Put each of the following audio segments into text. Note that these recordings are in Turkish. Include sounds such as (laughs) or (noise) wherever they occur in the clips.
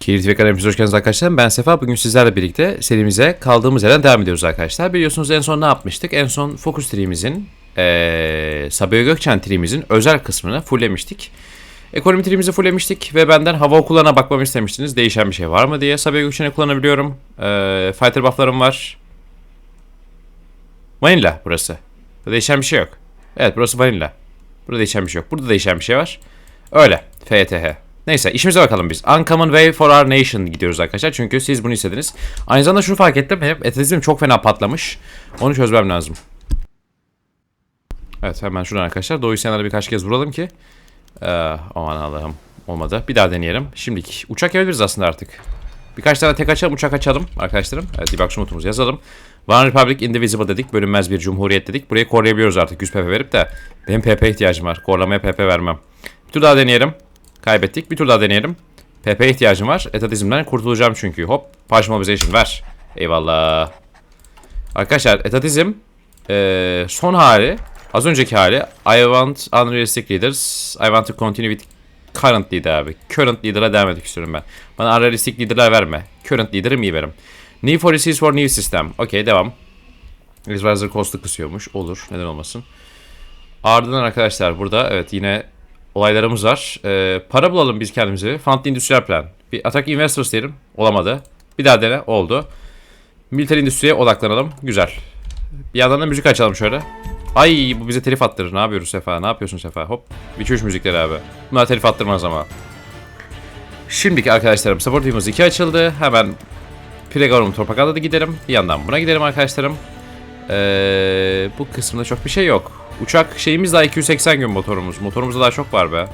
Kilit ve kanalımıza hoş geldiniz arkadaşlar. Ben Sefa. Bugün sizlerle birlikte serimize kaldığımız yerden devam ediyoruz arkadaşlar. Biliyorsunuz en son ne yapmıştık? En son Focus Tree'mizin, ee, Sabiha Gökçen Tree'mizin özel kısmını fulllemiştik. Ekonomi Tree'mizi fulllemiştik ve benden hava okullarına bakmamı istemiştiniz. Değişen bir şey var mı diye. Sabiha Gökçen'i kullanabiliyorum. Ee, fighter buff'larım var. Vanilla burası. Burada değişen bir şey yok. Evet burası vanilla. Burada değişen bir şey yok. Burada değişen bir şey var. Öyle. FTH. Neyse işimize bakalım biz. Uncommon Way for Our Nation gidiyoruz arkadaşlar. Çünkü siz bunu istediniz. Aynı zamanda şunu fark ettim. Hep etizm çok fena patlamış. Onu çözmem lazım. Evet hemen şuradan arkadaşlar. Doğu isyanları birkaç kez vuralım ki. Ee, aman Allah'ım. Olmadı. Bir daha deneyelim. Şimdilik. Uçak yapabiliriz aslında artık. Birkaç tane tek açalım, uçak açalım arkadaşlarım. Evet, debug komutumuzu yazalım. One Republic Indivisible dedik, bölünmez bir cumhuriyet dedik. Burayı koruyabiliyoruz artık 100 PP verip de. Benim PP ihtiyacım var. Korlamaya PP vermem. Bir tur daha deneyelim. Kaybettik. Bir tur daha deneyelim. PP ihtiyacım var. Etatizmden kurtulacağım çünkü. Hop. Partial Mobilization ver. Eyvallah. Arkadaşlar etatizm eee, son hali az önceki hali I want unrealistic leaders. I want to continue with current leader abi. Current leader'a devam etmek istiyorum ben. Bana unrealistic leader'lar verme. Current leader'ım iyi benim. New policies for new system. Okey devam. Advisor cost'u kısıyormuş. Olur. Neden olmasın. Ardından arkadaşlar burada evet yine olaylarımız var. Ee, para bulalım biz kendimize. Fund Industrial Plan. Bir Attack Investors diyelim. Olamadı. Bir daha dene. Oldu. Militer Endüstriye odaklanalım. Güzel. Bir yandan da müzik açalım şöyle. Ay bu bize telif attırır. Ne yapıyoruz Sefa? Ne yapıyorsun Sefa? Hop. Biçiyoruz müzikleri abi. Bunlar telif attırmaz ama. Şimdiki arkadaşlarım support team'imiz 2 açıldı. Hemen Pregorum Propaganda'da da gidelim. Bir yandan buna gidelim arkadaşlarım. Ee, bu kısımda çok bir şey yok. Uçak şeyimiz daha 280 gün motorumuz. Motorumuzda daha çok var be.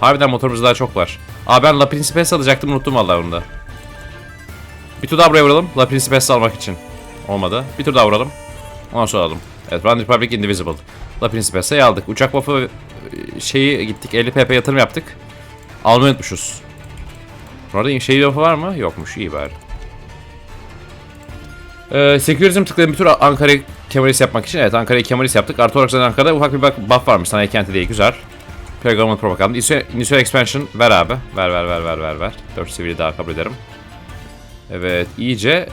Harbiden motorumuzda daha çok var. Aa ben La Principessa alacaktım unuttum vallahi onu da. Bir tur daha buraya vuralım. La Principessa almak için. Olmadı. Bir tur daha vuralım. Ondan sonra alalım. Evet One Republic Indivisible. La Principessa'yı aldık. Uçak buff'ı e, şeyi gittik 50 pp yatırım yaptık. Almayı unutmuşuz. Orada şey buff'ı var mı? Yokmuş. iyi bari. Ee, Security'm tıkladım bir tur Ankara'yı Kemalist yapmak için. Evet Ankara'yı Kemalist yaptık. Artı olarak zaten Ankara'da ufak bir buff varmış sanayi kenti diye. Güzel. Pre-government propaganda. Initial, expansion ver abi. Ver ver ver ver ver ver. 4 seviye daha kabul ederim. Evet iyice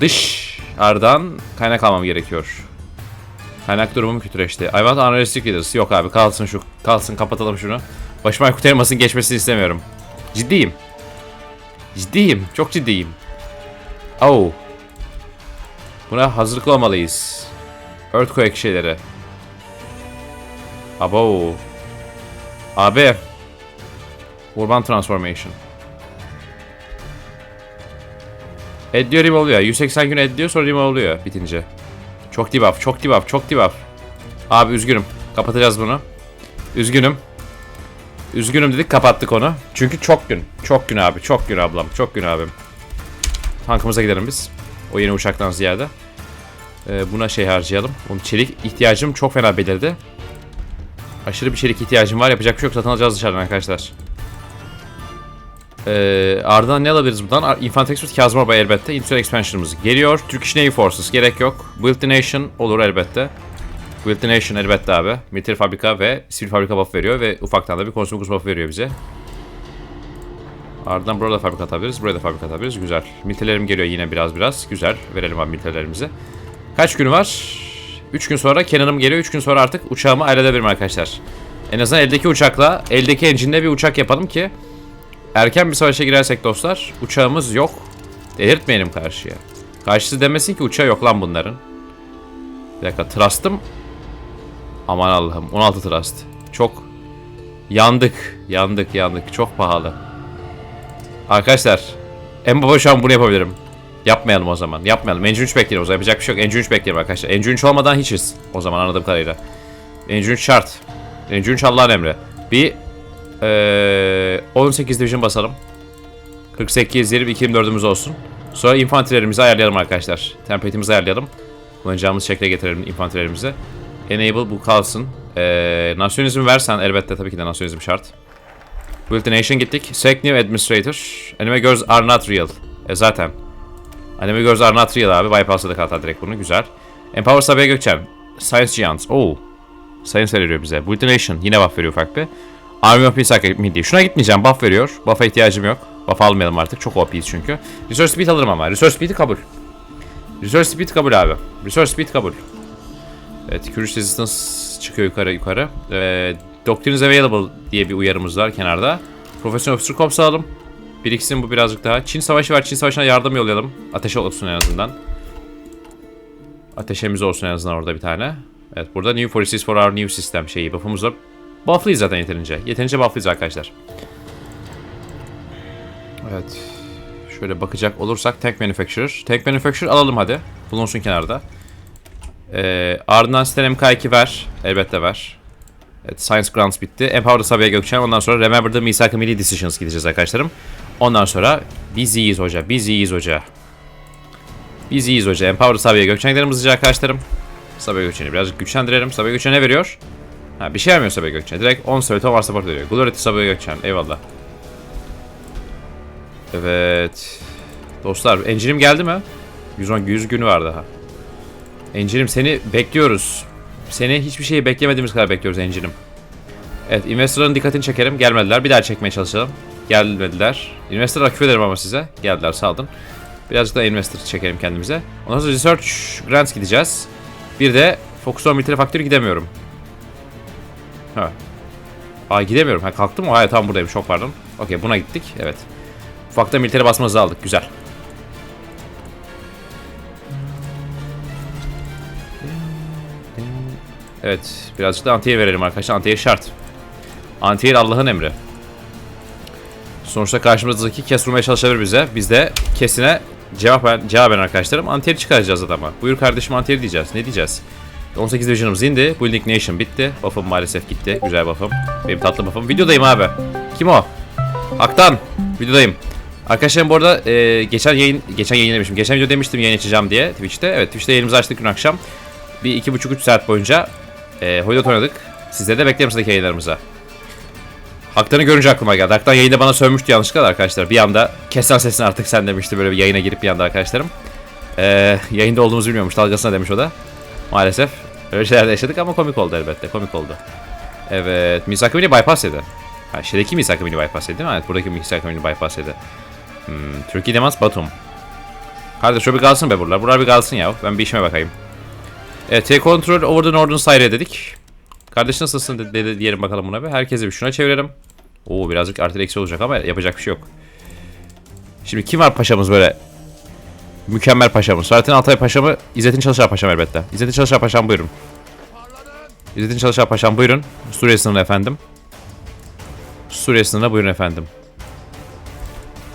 dışarıdan kaynak almam gerekiyor. Kaynak durumum kötüleşti. I want unrealistic leaders. Yok abi kalsın şu. Kalsın kapatalım şunu. Başıma Aykut Elmas'ın geçmesini istemiyorum. Ciddiyim. Ciddiyim. Çok ciddiyim. Oh. Buna hazırlıklı olmalıyız. Earthquake şeyleri. Abo. Abi. Urban Transformation. Ediyor remove oluyor. 180 gün ediyor sonra remove oluyor bitince. Çok debuff, çok debuff, çok debuff. Abi üzgünüm. Kapatacağız bunu. Üzgünüm. Üzgünüm dedik kapattık onu. Çünkü çok gün. Çok gün abi. Çok gün ablam. Çok gün abim. Tankımıza gidelim biz. O yeni uçaktan ziyade. Ee, buna şey harcayalım. Onun çelik ihtiyacım çok fena belirdi. Aşırı bir çelik ihtiyacım var. Yapacak bir şey yok. Satın alacağız dışarıdan arkadaşlar. Ee, ardından ne alabiliriz buradan? Infantry Expert Kazım Orbay elbette. Industrial Expansion'ımız geliyor. Turkish Navy Forces gerek yok. Build the Nation olur elbette. Build the Nation elbette abi. Military fabrika ve sivil fabrika buff veriyor ve ufaktan da bir Consumer Goods buff veriyor bize. Ardından burada fabrika atabiliriz. Buraya da fabrika atabiliriz. Güzel. Militerlerim geliyor yine biraz biraz. Güzel. Verelim abi militerlerimizi. Kaç günü var? 3 gün sonra Kenan'ım geliyor. 3 gün sonra artık uçağımı ayrılabilirim arkadaşlar. En azından eldeki uçakla, eldeki engine'le bir uçak yapalım ki erken bir savaşa girersek dostlar uçağımız yok. Delirtmeyelim karşıya. Karşısı demesin ki uçağı yok lan bunların. Bir dakika trust'ım. Aman Allah'ım 16 trust. Çok yandık, yandık, yandık. Çok pahalı. Arkadaşlar en baba şu an bunu yapabilirim. Yapmayalım o zaman. Yapmayalım. Engine 3 bekleyelim o zaman. Yapacak bir şey yok. Engine 3 bekleyelim arkadaşlar. Engine 3 olmadan hiçiz. O zaman anladığım kadarıyla. Engine 3 şart. Engine 3 Allah'ın emri. Bir eee 18 division basalım. 48 yeri bir 24'ümüz olsun. Sonra infanterilerimizi ayarlayalım arkadaşlar. Template'imizi ayarlayalım. Kullanacağımız şekle getirelim infanterilerimizi. Enable bu kalsın. Eee nasyonizm versen elbette tabii ki de nasyonizm şart. Build Nation gittik. Select New Administrator. Anime Girls are not real. E zaten. Anime Girls are not real abi. Bypass'ladık hatta direkt bunu. Güzel. Empower Sabiha Gökçen. Science Giants. Oo. Science veriyor bize. Build Nation. Yine buff veriyor ufak bir. Army of Academy diye. Şuna gitmeyeceğim. Buff veriyor. Buff'a ihtiyacım yok. Buff almayalım artık. Çok OP'yiz çünkü. Resource Speed alırım ama. Resource Speed'i kabul. Resource Speed kabul abi. Resource Speed kabul. Evet, Curious Resistance çıkıyor yukarı yukarı. Ee, Doctrines Available diye bir uyarımız var kenarda. Professional Officer Corps alalım. Biriksin bu birazcık daha. Çin Savaşı var. Çin Savaşı'na yardım yollayalım. Ateşe olsun en azından. Ateşemiz olsun en azından orada bir tane. Evet burada New Forces for Our New System şeyi buff'ımız var. Buff'lıyız zaten yeterince. Yeterince buff'lıyız arkadaşlar. Evet. Şöyle bakacak olursak Tank Manufacturer. Tank Manufacturer alalım hadi. Bulunsun kenarda. Ee, ardından Sten MK2 ver. Elbette ver. Evet, Science Grants bitti. Empower Sabiha Gökçen. Ondan sonra Remember the Misak-ı Milli Decisions gideceğiz arkadaşlarım. Ondan sonra biz iyiyiz hoca. Biz iyiyiz hoca. Biz iyiyiz hoca. Empower Sabiha Gökçen gidelim hızlıca arkadaşlarım. Sabiha Gökçen'i birazcık güçlendirelim. Sabiha Gökçen ne veriyor? Ha, bir şey vermiyor Sabiha Gökçen. Direkt 10 Sovet var support veriyor. Glory to Sabiha Gökçen. Eyvallah. Evet. Dostlar engine'im geldi mi? 110 100 günü var daha. Engine'im seni bekliyoruz. Seni hiçbir şeyi beklemediğimiz kadar bekliyoruz engine'im. Evet investorların dikkatini çekerim. Gelmediler. Bir daha çekmeye çalışalım. Gelmediler. Investor'a küfür ederim ama size. Geldiler sağ olun. Birazcık da investor çekelim kendimize. Ondan sonra research grants gideceğiz. Bir de Focus on Military Factory gidemiyorum. Ha. Aa gidemiyorum. Ha kalktım mı? Hayır tam buradayım. Çok pardon. Okey buna gittik. Evet. Ufakta military basmamızı aldık. Güzel. Evet. Birazcık da antiyer verelim arkadaşlar. Antiyer şart. Antiyer Allah'ın emri. Sonuçta karşımızdaki kes vurmaya çalışabilir bize. Biz de kesine cevap ver, cevap verin arkadaşlarım. Antiyeri çıkaracağız adama. Buyur kardeşim antiyeri diyeceğiz. Ne diyeceğiz? 18 Division'ımız indi. Building Nation bitti. Buff'ım maalesef gitti. Güzel buff'ım. Benim tatlı buff'ım. Videodayım abi. Kim o? Aktan. Videodayım. Arkadaşlarım bu arada e, geçen yayın geçen yayın demişim. Geçen video demiştim yayın açacağım diye Twitch'te. Evet Twitch'te yayınımızı açtık dün akşam. Bir iki buçuk üç saat boyunca e, Hoydot oynadık. Sizleri de beklerim sıradaki yayınlarımıza. Haktan'ı görünce aklıma geldi. Haktan yayında bana sövmüştü yanlışlıkla da arkadaşlar. Bir anda kesen sesini artık sen demişti böyle bir yayına girip bir anda arkadaşlarım. Ee, yayında olduğumuzu bilmiyormuş dalgasına demiş o da. Maalesef. Öyle şeyler de yaşadık ama komik oldu elbette. Komik oldu. Evet. Misaki Mini bypass yedi. Ha şeydeki Misaki Mini bypass yedi değil mi? Evet buradaki Misaki Mini bypass yedi. Hmm, Türkiye Demans Batum. Kardeş şöyle bir kalsın be buralar. Buralar bir kalsın ya. Ben bir işime bakayım. Evet, take control over the northern side dedik. Kardeş nasılsın dedi, dedi diyelim bakalım buna bir. Herkese bir şuna çevirelim. Oo birazcık artı eksi olacak ama yapacak bir şey yok. Şimdi kim var paşamız böyle? Mükemmel paşamız. Zaten Altay paşamı İzzettin Çalışar paşam elbette. İzzettin Çalışar paşam buyurun. İzzettin Çalışar paşam buyurun. Suriye sınırına efendim. Suriye sınırına buyurun efendim.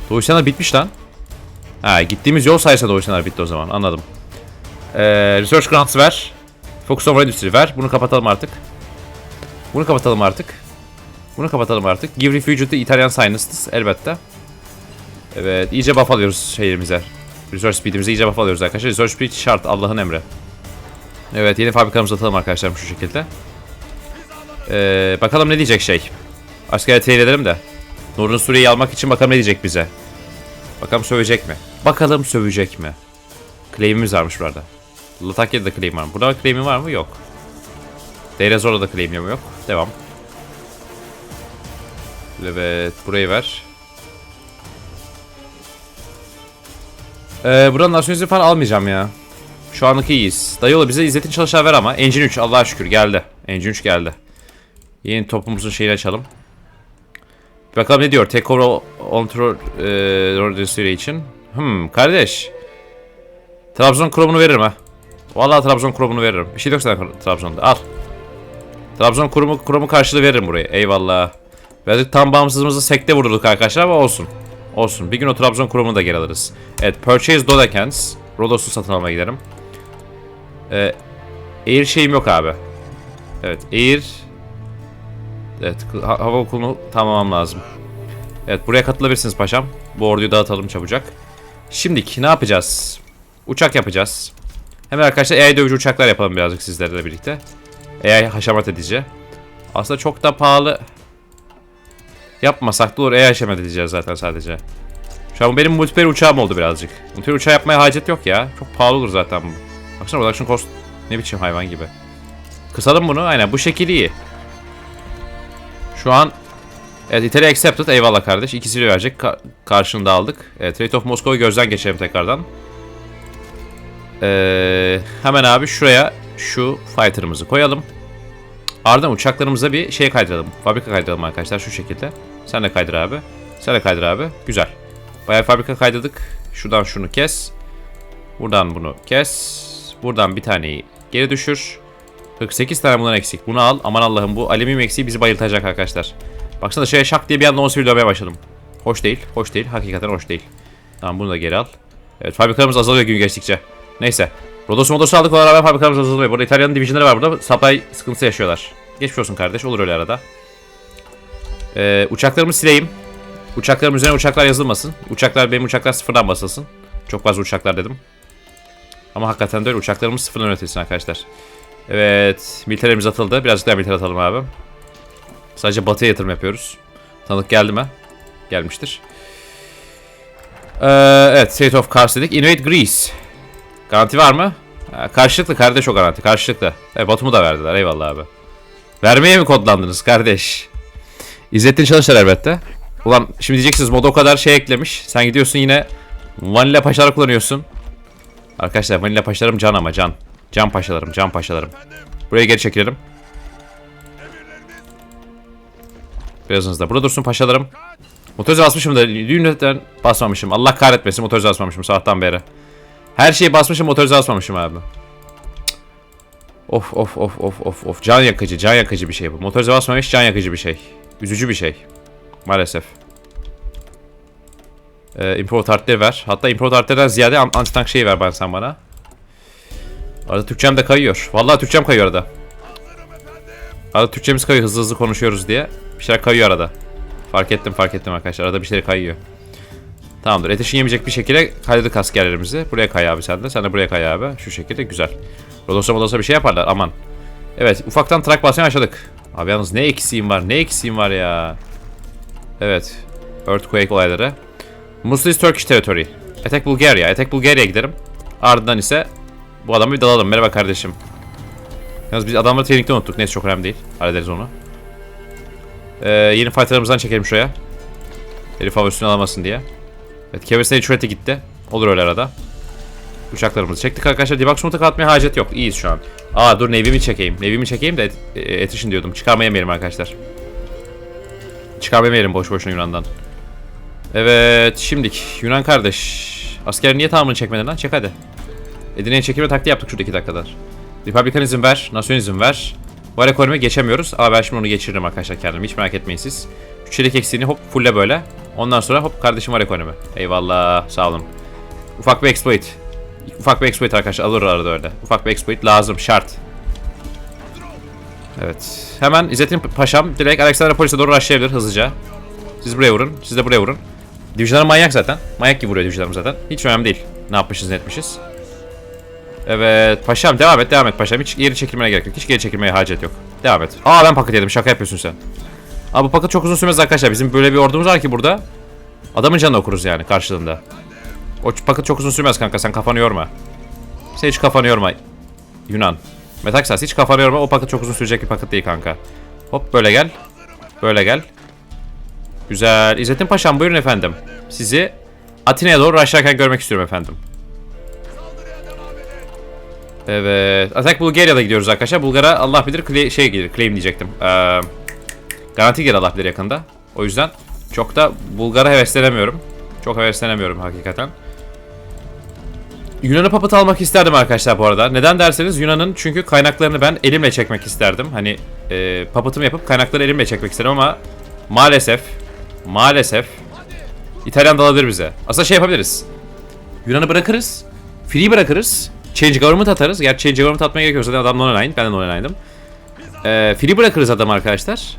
Doğu İsyanlar bitmiş lan. Ha gittiğimiz yol sayesinde Doğu İsyanlar bitti o zaman anladım. Ee, research grants ver. Focus on Industry ver. Bunu kapatalım artık. Bunu kapatalım artık. Bunu kapatalım artık. Give refuge to Italian Scientists elbette. Evet iyice buff alıyoruz şehrimize. Resource speed'imize iyice buff alıyoruz arkadaşlar. Resource speed şart Allah'ın emri. Evet yeni fabrikamızı atalım arkadaşlar şu şekilde. Ee, bakalım ne diyecek şey. Askeri edelim de. Nur'un Suriye'yi almak için bakalım ne diyecek bize. Bakalım sövecek mi? Bakalım sövecek mi? Claim'imiz varmış burada. Latakya'da da claim var mı? Burada claim'i var mı? Yok. Deirezor'da da claim'im yok. Devam. Evet. Burayı ver. Ee, buranın nasyonizmi falan almayacağım ya. Şu anlık iyiyiz. Dayıoğlu bize İzzet'in çalışan ver ama. Engine 3 Allah'a şükür geldi. Engine 3 geldi. Yeni topumuzun şeyini açalım. Bakalım ne diyor? Take over on tour e, için. Hmm kardeş. Trabzon kromunu veririm ha. Vallahi Trabzon kromunu veririm. Bir şey yok sana Trabzon'da. Al. Trabzon kromu, kromu karşılığı veririm buraya. Eyvallah. Birazcık tam bağımsızlığımızı sekte vurdurduk arkadaşlar ama olsun. Olsun. Bir gün o Trabzon kromunu da geri alırız. Evet. Purchase Dodekans. Rodos'u satın almaya gidelim. Ee, Air şeyim yok abi. Evet. Air. Evet. Ha hava okulunu tamamlam lazım. Evet. Buraya katılabilirsiniz paşam. Bu orduyu dağıtalım çabucak. Şimdiki ne yapacağız? Uçak yapacağız. Hemen arkadaşlar AI dövücü uçaklar yapalım birazcık sizlerle birlikte. AI haşamat edici. Aslında çok da pahalı yapmasak da olur. AI haşamat edeceğiz zaten sadece. Şu an benim multiplayer uçağım oldu birazcık. Multiplayer uçağı yapmaya hacet yok ya. Çok pahalı olur zaten bu. Baksana production cost ne biçim hayvan gibi. Kısalım bunu. Aynen bu şekil iyi. Şu an Evet Italy accepted. Eyvallah kardeş. İkisini verecek. Ka- karşılığında aldık. Evet Trade of Moscow'u gözden geçirelim tekrardan. Ee, hemen abi şuraya şu fighter'ımızı koyalım. Ardından uçaklarımıza bir şey kaydıralım. Fabrika kaydıralım arkadaşlar şu şekilde. Sen de kaydır abi. Sen de kaydır abi. Güzel. Bayağı fabrika kaydırdık. Şuradan şunu kes. Buradan bunu kes. Buradan bir taneyi geri düşür. 48 tane bundan eksik. Bunu al. Aman Allah'ım bu alüminyum eksiği bizi bayıltacak arkadaşlar. Baksana şöyle şak diye bir anda 11 dövmeye başladım. Hoş değil. Hoş değil. Hakikaten hoş değil. Tamam bunu da geri al. Evet fabrikalarımız azalıyor gün geçtikçe. Neyse. Rodos Modos'u aldık ona rağmen fabrikalarımız azalıyor. Burada İtalyan divisionları var burada. Supply sıkıntısı yaşıyorlar. Geçmiş olsun kardeş. Olur öyle arada. Ee, uçaklarımı sileyim. Uçaklarım üzerine uçaklar yazılmasın. Uçaklar benim uçaklar sıfırdan basılsın. Çok fazla uçaklar dedim. Ama hakikaten de öyle. Uçaklarımız sıfırdan üretilsin arkadaşlar. Evet. Militerimiz atıldı. Birazcık daha militer atalım abi. Sadece batıya yatırım yapıyoruz. Tanık geldi mi? Gelmiştir. Ee, evet. State of Cars dedik. Invade Greece. Garanti var mı? Ha, karşılıklı kardeş o garanti. Karşılıklı. Evet Batum'u da verdiler. Eyvallah abi. Vermeye mi kodlandınız kardeş? İzzettin Çalışır elbette. Ulan şimdi diyeceksiniz mod o kadar şey eklemiş. Sen gidiyorsun yine Vanilla paşalar kullanıyorsun. Arkadaşlar vanilla paşalarım can ama can. Can paşalarım, can paşalarım. Buraya geri çekilelim. Biraz hızlı. Burada dursun paşalarım. Motorize basmışım da düğünden basmamışım. Allah kahretmesin motorize basmamışım sabahtan beri. Her şeyi basmışım motorize basmamışım abi. Of of of of of of. Can yakıcı, can yakıcı bir şey bu. Motorize basmamış can yakıcı bir şey. Üzücü bir şey. Maalesef. Ee, import artleri ver. Hatta import artlerden ziyade an- anti tank şeyi ver ben sen bana. Arada Türkçem de kayıyor. Vallahi Türkçem kayıyor arada. Arada Türkçemiz kayıyor hızlı hızlı konuşuyoruz diye. Bir şeyler kayıyor arada. Fark ettim fark ettim arkadaşlar. Arada bir şeyler kayıyor. Tamamdır. Ateşin yemeyecek bir şekilde kaydık askerlerimizi. Buraya kay abi sen de. Sen de buraya kay abi. Şu şekilde güzel. Rodos'a modos'a bir şey yaparlar. Aman. Evet ufaktan trak basmaya başladık. Abi yalnız ne eksiğim var ne eksiğim var ya. Evet. Earthquake olayları. Muslim Turkish Territory. Attack Bulgaria. Attack Bulgaria'ya giderim. Ardından ise bu adamı bir dalalım. Merhaba kardeşim. Yalnız biz adamları tehlikte unuttuk. Neyse çok önemli değil. Hallederiz onu. Ee, yeni fighterlarımızdan çekelim şuraya. Herif hava üstüne alamasın diye. Evet Kevis'e Detroit'e gitti. Olur öyle arada. Uçaklarımızı çektik arkadaşlar. Debug smoke'a atmaya hacet yok. İyiyiz şu an. Aa dur Navy'mi çekeyim. Navy'mi çekeyim de et, e, attrition diyordum. Çıkarma yemeyelim arkadaşlar. Çıkarma yemeyelim boş boşuna Yunan'dan. Evet şimdik Yunan kardeş. Asker niye tamamını çekmedin lan? Çek hadi. Edirne'ye çekilme taktiği yaptık şurada iki dakikalar. Republikanizm ver, nasyonizm ver. Var ekonomi geçemiyoruz ama ben şimdi onu geçiririm arkadaşlar kendim. Hiç merak etmeyin siz. Şu çelik eksiğini hop fulle böyle. Ondan sonra hop kardeşim var ekonomi. Eyvallah sağ olun. Ufak bir exploit. Ufak bir exploit arkadaşlar alır arada öyle. Ufak bir exploit lazım şart. Evet. Hemen İzzettin Paşam direkt Aleksandropolis'e doğru rushlayabilir hızlıca. Siz buraya vurun. Siz de buraya vurun. Divisionlar manyak zaten. Manyak gibi vuruyor divisionlarım zaten. Hiç önemli değil. Ne yapmışız ne etmişiz. Evet paşam devam et devam et paşam. Hiç geri çekilmene gerek yok. Hiç geri çekilmeye hacet yok. Devam et. Aa ben paket yedim şaka yapıyorsun sen. Abi bu paket çok uzun sürmez arkadaşlar. Bizim böyle bir ordumuz var ki burada. Adamın canını okuruz yani karşılığında. O paket çok uzun sürmez kanka sen kafanı yorma. Sen hiç kafanı yorma. Yunan. Metaxas hiç kafanı yorma. O paket çok uzun sürecek bir paket değil kanka. Hop böyle gel. Böyle gel. Güzel. İzzettin Paşam buyurun efendim. Sizi Atina'ya doğru aşağıken görmek istiyorum efendim. Evet. Atak Bulgaria'da gidiyoruz arkadaşlar. Bulgar'a Allah bilir şey gelir. Claim diyecektim. Ee, garanti gelir Allah bilir yakında. O yüzden çok da Bulgar'a heveslenemiyorum. Çok heveslenemiyorum hakikaten. Yunan'ı papıt almak isterdim arkadaşlar bu arada. Neden derseniz Yunan'ın çünkü kaynaklarını ben elimle çekmek isterdim. Hani e, papıtımı yapıp kaynakları elimle çekmek isterim ama maalesef maalesef İtalyan dalabilir bize. Aslında şey yapabiliriz. Yunan'ı bırakırız. Free bırakırız. Change government atarız. Gerçi change government atmaya gerek yok. Zaten adam non-aligned. Ben de non-aligned'ım. Ee, free bırakırız adam arkadaşlar.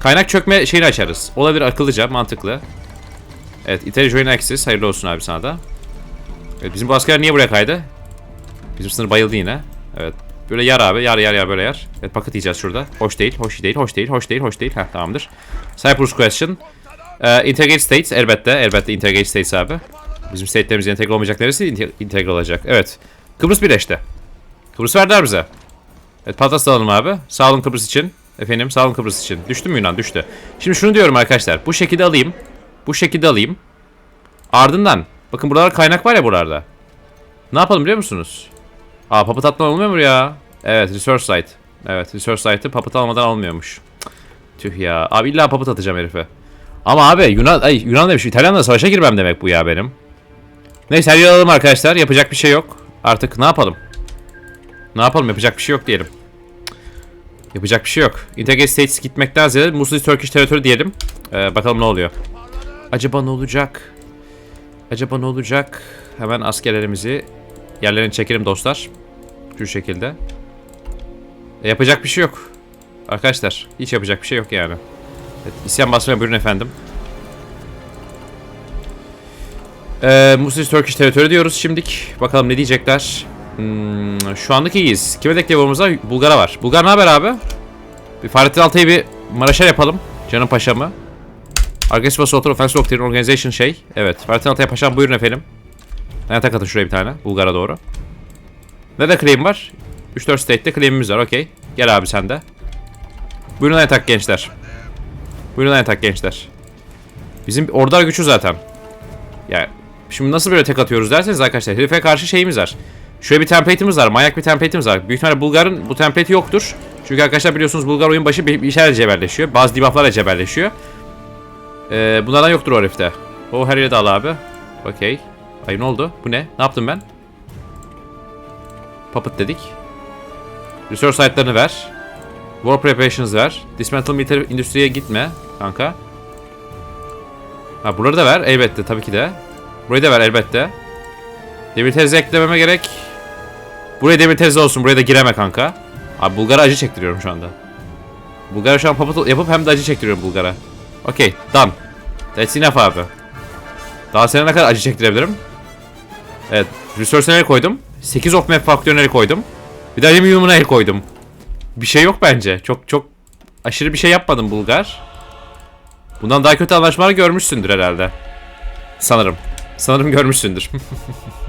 Kaynak çökme şeyini açarız. Olabilir akıllıca, mantıklı. Evet, Italy Join Access. Hayırlı olsun abi sana da. Evet, bizim bu asker niye buraya kaydı? Bizim sınır bayıldı yine. Evet. Böyle yar abi. Yar yar yar böyle yar. Evet paket yiyeceğiz şurada. Hoş değil, hoş değil, hoş değil, hoş değil, hoş değil. Heh tamamdır. Cyprus question. Ee, integrate states elbette. Elbette integrate states abi. Bizim state'lerimiz entegre olmayacak neresi entegre olacak. Evet. Kıbrıs birleşti. Kıbrıs verdiler bize. Evet Patras da alalım abi. Sağ olun Kıbrıs için. Efendim sağ olun Kıbrıs için. Düştü mü Yunan? Düştü. Şimdi şunu diyorum arkadaşlar. Bu şekilde alayım. Bu şekilde alayım. Ardından. Bakın buralar kaynak var ya buralarda. Ne yapalım biliyor musunuz? Aa papıt atma olmuyor mu ya? Evet research site. Evet research site'ı papıt almadan olmuyormuş. Cık, Tüh ya. Abi illa papıt atacağım herife. Ama abi Yunan, ay Yunan demiş. İtalyanla savaşa girmem demek bu ya benim. Neyse her yeri alalım arkadaşlar. Yapacak bir şey yok. Artık ne yapalım? Ne yapalım? Yapacak bir şey yok diyelim. Yapacak bir şey yok. Integrated States gitmekten ziyade Muslim Turkish Territory diyelim. Ee, bakalım ne oluyor. Acaba ne olacak? Acaba ne olacak? Hemen askerlerimizi yerlerine çekelim dostlar. Şu şekilde. E, yapacak bir şey yok. Arkadaşlar hiç yapacak bir şey yok yani. Evet, isyan basmaya buyurun efendim. Ee, Muslim Turkish Territory diyoruz şimdik. Bakalım ne diyecekler. Hmm, şu anlık iyiyiz. Kime deklarımız var? Bulgar'a var. Bulgar ne haber abi? Bir Fahrettin Altay'ı bir Maraş'a yapalım. Canım paşamı. Aggressive Assault Offensive Doctrine Organization şey. Evet. Fahrettin Altay paşam buyurun efendim. Ben tak atın şuraya bir tane. Bulgar'a doğru. Ne de claim var? 3-4 state'de claim'imiz var. Okey. Gel abi sen de. Buyurun atak gençler. Buyurun atak gençler. Bizim ordular güçlü zaten. Ya şimdi nasıl böyle tek atıyoruz derseniz arkadaşlar herife karşı şeyimiz var. Şöyle bir template'imiz var. Manyak bir template'imiz var. Büyük ihtimalle Bulgar'ın bu template'i yoktur. Çünkü arkadaşlar biliyorsunuz Bulgar oyun başı bir, bir şeylerle cebelleşiyor. Bazı debuff'larla cebelleşiyor. Ee, bunlardan yoktur o herifte. O her yere de al abi. Okey. Ay ne oldu? Bu ne? Ne yaptım ben? Puppet dedik. Resource site'larını ver. War preparations ver. Dismantle military indüstriye gitme kanka. Ha buraları da ver elbette tabii ki de. Burayı da ver elbette. Demir tezle eklememe gerek. Buraya demir tezle olsun. Buraya da gireme kanka. Abi Bulgar'a acı çektiriyorum şu anda. Bulgar'a şu an papıt yapıp hem de acı çektiriyorum Bulgar'a. Okey done. That's enough abi. Daha sana ne kadar acı çektirebilirim? Evet. Resource'e el koydum. 8 ok map faktörüne el koydum. Bir de alüminyumuna el koydum. Bir şey yok bence. Çok çok aşırı bir şey yapmadım Bulgar. Bundan daha kötü anlaşmalar görmüşsündür herhalde. Sanırım. Sanırım görmüşsündür. (laughs)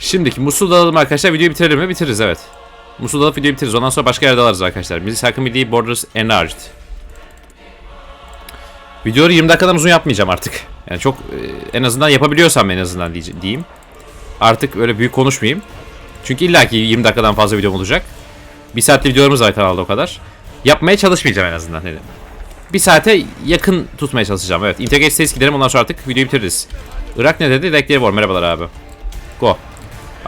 Şimdiki Musul'da alalım arkadaşlar. Videoyu bitirelim mi? Bitiririz evet. Musul'da alıp videoyu bitiririz. Ondan sonra başka yerde alırız arkadaşlar. Milli Sakın Milli Borders Enlarged. Videoları 20 dakikadan uzun yapmayacağım artık. Yani çok e, en azından yapabiliyorsam en azından diye- diyeyim. Artık öyle büyük konuşmayayım. Çünkü illaki 20 dakikadan fazla videom olacak. Bir saatli videolarımız var kanalda o kadar. Yapmaya çalışmayacağım en azından. Yani. Bir saate yakın tutmaya çalışacağım. Evet. Integrate States gidelim ondan sonra artık videoyu bitiririz. Irak ne dedi? Lekleri var. Merhabalar abi. Go.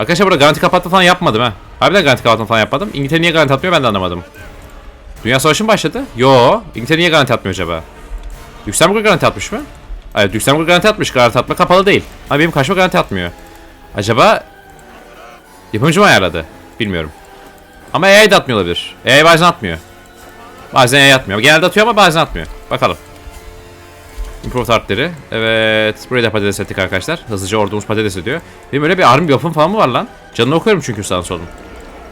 Arkadaşlar burada garanti kapatma falan yapmadım ha. Harbiden garanti kapatma falan yapmadım. İngiltere niye garanti atmıyor ben de anlamadım. Dünya Savaşı mı başladı? Yo. İngiltere niye garanti atmıyor acaba? Lüksemburg garanti atmış mı? Hayır Lüksemburg garanti atmış. Garanti atma kapalı değil. Ama benim kaçma garanti atmıyor. Acaba yapımcı mı ayarladı? Bilmiyorum. Ama AI de atmıyor olabilir. AI bazen atmıyor. Bazen AI atmıyor. Genelde atıyor ama bazen atmıyor. Bakalım. Improved artları. Evet. Buraya da patates ettik arkadaşlar. Hızlıca ordumuz patates ediyor. Benim öyle bir arm yapım falan mı var lan? Canını okuyorum çünkü sağın solun.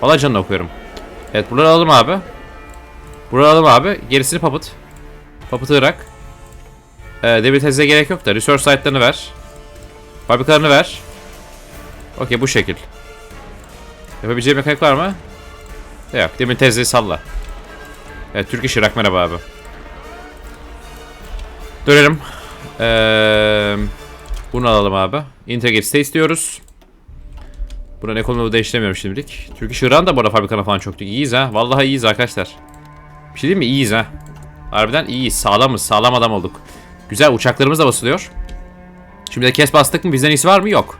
Valla canını okuyorum. Evet buraları alalım abi. Buraları alalım abi. Gerisini papıt. Papıtı Irak. Ee, Devir tezine gerek yok da. Resource site'larını ver. Fabrikalarını ver. Okey bu şekil. Yapabileceğim mekanik var mı? Yok. Demir tezliği salla. Evet Türk İş Irak merhaba abi. Dönelim. Ee, bunu alalım abi. Integrate States diyoruz. Buranın ekonomiyi değiştiremiyorum şimdilik. Türk İş Irak'ın da bu arada fabrikana falan çok iyiyiz ha. Vallahi iyiyiz arkadaşlar. Bir şey diyeyim mi? İyiyiz ha. Harbiden iyiyiz. Sağlamız. Sağlam adam olduk. Güzel uçaklarımız da basılıyor. Şimdi de kes bastık mı bizden iyisi var mı? Yok.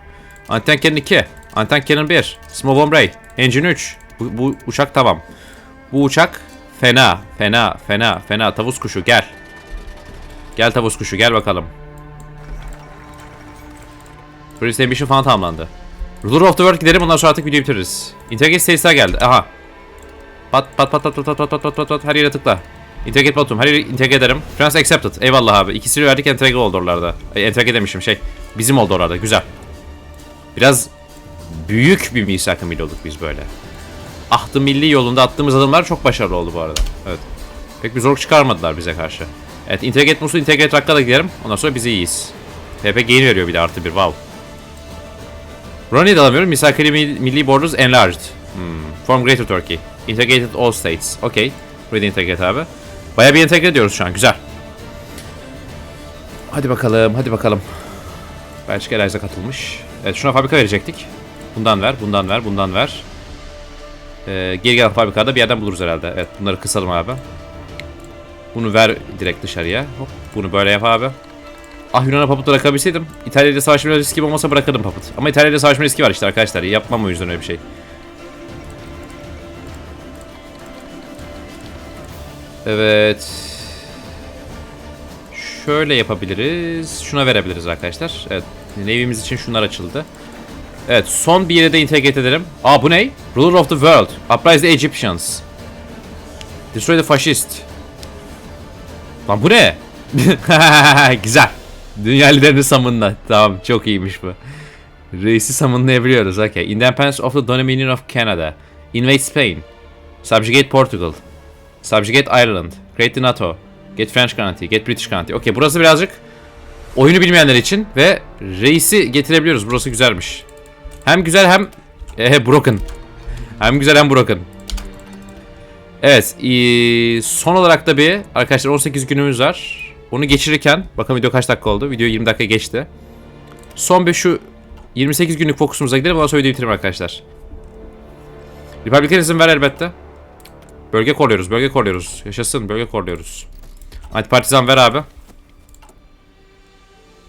Anten Cannon 2. Anten Cannon 1. Small Bomb Ray. Engine 3. Bu, bu uçak tamam. Bu uçak fena. Fena. Fena. Fena. Tavus kuşu gel. Gel tavus kuşu gel bakalım. Prince Ambition falan tamamlandı. Ruler of the World gidelim ondan sonra artık videoyu bitiririz. Integrate States'ler geldi. Aha. Pat pat pat pat pat pat pat pat pat pat her yere tıkla. Integrate bottom. Her yeri integrate ederim. Trans accepted. Eyvallah abi. İkisini verdik entegre oldu oralarda. Ay, entegre demişim şey. Bizim oldu oralarda. Güzel. Biraz büyük bir misak-ı milli olduk biz böyle. Ahtı milli yolunda attığımız adımlar çok başarılı oldu bu arada. Evet. Pek bir zorluk çıkarmadılar bize karşı. Evet integrate musu integrate rakka da gidelim. Ondan sonra biz iyiyiz. PP gain veriyor bir de artı bir. Wow. Ronnie'yi de alamıyorum. Misakeli Milli Borders Enlarged. Hmm. From Greater Turkey. Integrated all states. Okay. Burayı da entegre et abi. Bayağı bir entegre ediyoruz şu an. Güzel. Hadi bakalım, hadi bakalım. Belçika Airlines'a katılmış. Evet şuna fabrika verecektik. Bundan ver, bundan ver, bundan ver. Ee, geri gelen fabrikada bir yerden buluruz herhalde. Evet bunları kısalım abi. Bunu ver direkt dışarıya. Hop, bunu böyle yap abi. Ah Yunan'a paput bırakabilseydim. İtalya ile savaşma riski olmasa bırakırdım paput. Ama İtalya ile savaşma riski var işte arkadaşlar. Yapmam o yüzden öyle bir şey. Evet. Şöyle yapabiliriz. Şuna verebiliriz arkadaşlar. Evet. Navy'miz için şunlar açıldı. Evet. Son bir yere de integrate edelim. Aa bu ne? Ruler of the world. Uprise the Egyptians. Destroy the fascist. Lan bu ne? (laughs) Güzel. Dünya liderini samınla. Tamam çok iyiymiş bu. Reisi samınlayabiliyoruz. Okay. Independence of the Dominion of Canada. Invade Spain. Subjugate Portugal. Subjugate Ireland. Create the NATO. Get French Guarantee. Get British Guarantee. Okey burası birazcık oyunu bilmeyenler için ve reisi getirebiliyoruz. Burası güzelmiş. Hem güzel hem eh, broken. Hem güzel hem broken. Evet. ee, son olarak da bir arkadaşlar 18 günümüz var. Onu geçirirken bakın video kaç dakika oldu? Video 20 dakika geçti. Son bir şu 28 günlük fokusumuza gidelim. Ondan sonra videoyu bitirelim arkadaşlar. Republikanizm ver elbette. Bölge koruyoruz, bölge koruyoruz. Yaşasın, bölge koruyoruz. Antipartizan ver abi.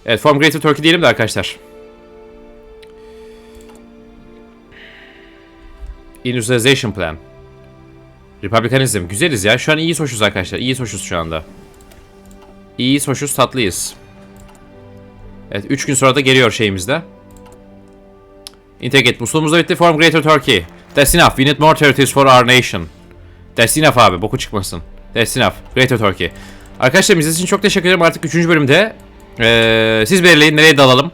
Evet, Form Greater Turkey diyelim de arkadaşlar. Industrialization Plan. Republikanizm. Güzeliz ya. Şu an iyi hoşuz arkadaşlar. İyi hoşuz şu anda. İyi hoşuz, tatlıyız. Evet, 3 gün sonra da geliyor şeyimizde. Integrate. Musluğumuz da bitti. Form Greater Turkey. That's enough. We need more territories for our nation. That's enough abi. Boku çıkmasın. That's enough. Greater Turkey. Arkadaşlar izlediğiniz için çok teşekkür ederim. Artık 3. bölümde ee, siz belirleyin nereye dalalım.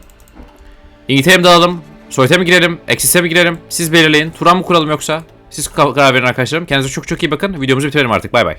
İngiltere'ye mi dalalım? Sovyet'e mi girelim? Eksis'e mi girelim? Siz belirleyin. Turan mı kuralım yoksa? Siz karar verin arkadaşlarım. Kendinize çok çok iyi bakın. Videomuzu bitirelim artık. Bay bay.